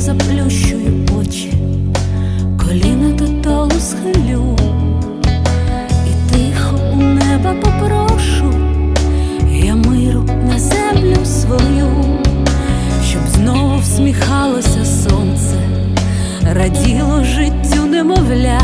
заплющую очі, коліна додолу схилю, і тихо у неба попрошу, я миру на землю свою, щоб знову всміхалося сонце, раділо життю немовля,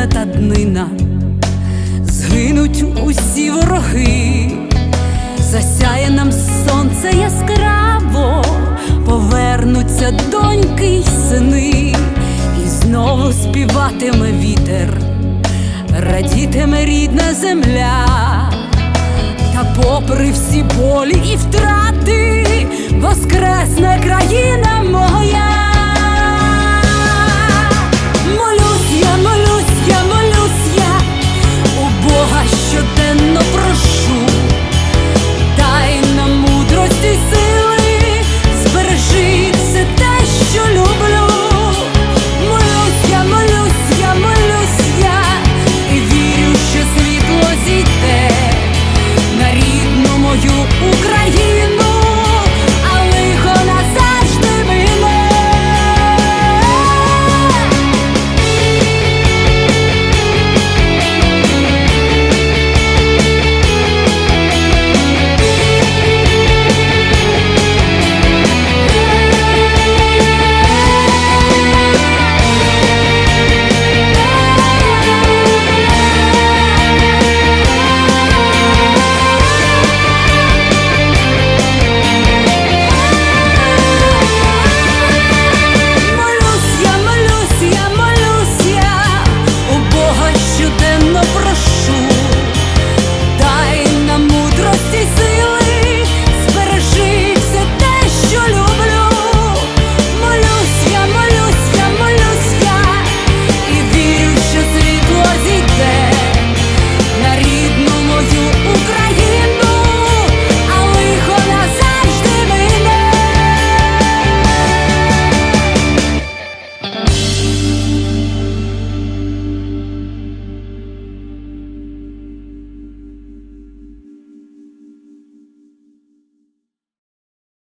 настане та днина, згинуть усі вороги, засяє нам сонце яскраво, повернуться доньки й сини, і знову співатиме вітер, радітиме рідна земля, та попри всі болі і втрати, воскресне країна.